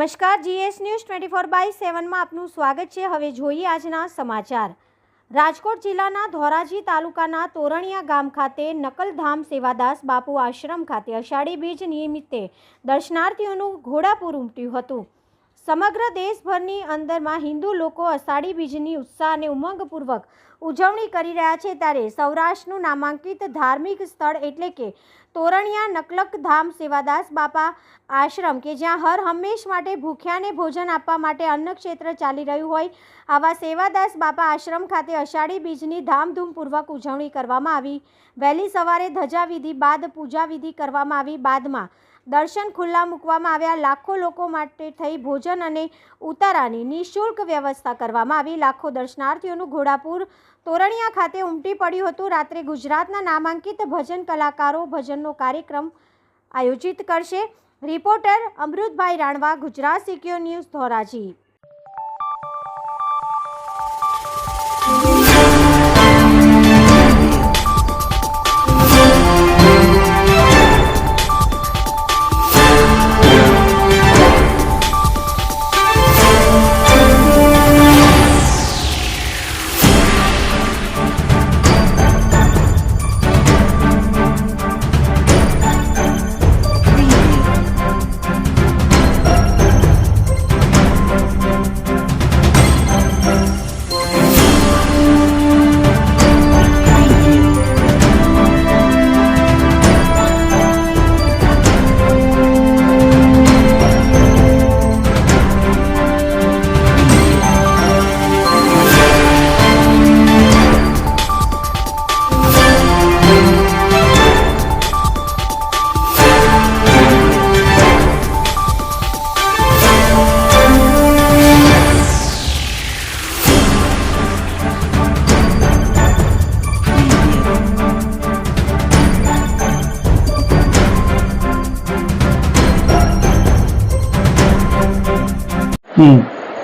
નમસ્કાર, GS news twenty four by સેવનમાં આપનું સ્વાગત છે. હવે જોઈએ આજના સમાચાર. રાજકોટ જિલ્લાના ધોરાજી તાલુકાના તોરણિયા ગામ ખાતે નકલધામ સેવાદાસ બાપુ આશ્રમ ખાતે અષાઢી બીજ નિમિત્તે દર્શનાર્થીઓનું ઘોડાપૂર ઉમટ્યું હતું. સમગ્ર દેશભરની અંદરમાં હિન્દુ લોકો અષાઢી બીજની ઉત્સાહ અને ઉમંગપૂર્વક ઉજવણી કરી રહ્યા છે ત્યારે સૌરાષ્ટ્રનું નામાંકિત ધાર્મિક સ્થળ એટલે કે તોરણિયા નકલક ધામ સેવાદાસ બાપા આશ્રમ, કે જ્યાં હર હંમેશ માટે ભૂખ્યાને ભોજન આપવા માટે અન્ન ક્ષેત્ર ચાલી રહ્યું હોય, આવા સેવાદાસ બાપા આશ્રમ ખાતે અષાઢી બીજની ધામધૂમપૂર્વક ઉજવણી કરવામાં આવી. વહેલી સવારે ધજાવિધિ બાદ પૂજા વિધિ કરવામાં આવી. બાદમાં દર્શન ખુલ્લા મૂકવામાં આવ્યા. લાખો લોકો માટે થઈ ભોજન અને ઉતારાની નિઃશુલ્ક વ્યવસ્થા કરવામાં આવી. લાખો દર્શનાર્થીઓનું ઘોડાપુર તોરણિયા ખાતે ઉમટી પડ્યું હતું. રાત્રે ગુજરાતના નામાંકિત ભજન કલાકારો ભજનનો કાર્યક્રમ આયોજિત કરશે. Reporter Amrutbhai Ranva, Gujarat secure news Dhoraji.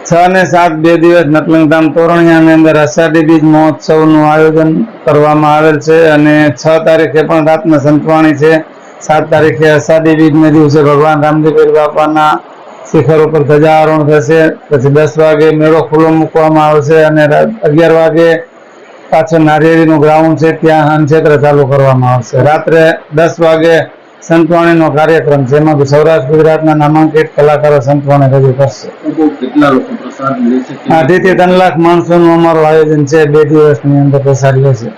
છ ને સાત બે દિવસ નકલંગધામ તોરણિયાની અંદર અષાઢી બીજ મહોત્સવનું આયોજન કરવામાં આવેલ છે અને છ તારીખે પણ રાતના સંતવાણી છે. સાત તારીખે અષાઢી બીજના દિવસે ભગવાન રામદેવપીર બાપાના શિખર ઉપર ધજારોહણ થશે. પછી દસ વાગે મેળો ખુલ્લો મૂકવામાં આવશે અને અગિયાર વાગે પાછળ નારિયેળીનું ગ્રાઉન્ડ છે. ત્યાં હનક્ષેત્ર ચાલુ કરવામાં આવશે. રાત્રે દસ વાગે સંતવાણીનો કાર્યક્રમ છે એમાં સૌરાષ્ટ્ર ગુજરાતના નામાંકિત કલાકારો સંતવાણી રજૂ કરશે. કેટલા લોકો પ્રસાદ લેશે અઢી થી ત્રણ લાખ માણસોનું અમારું આયોજન છે. બે દિવસની અંદર પ્રસાર લેશે.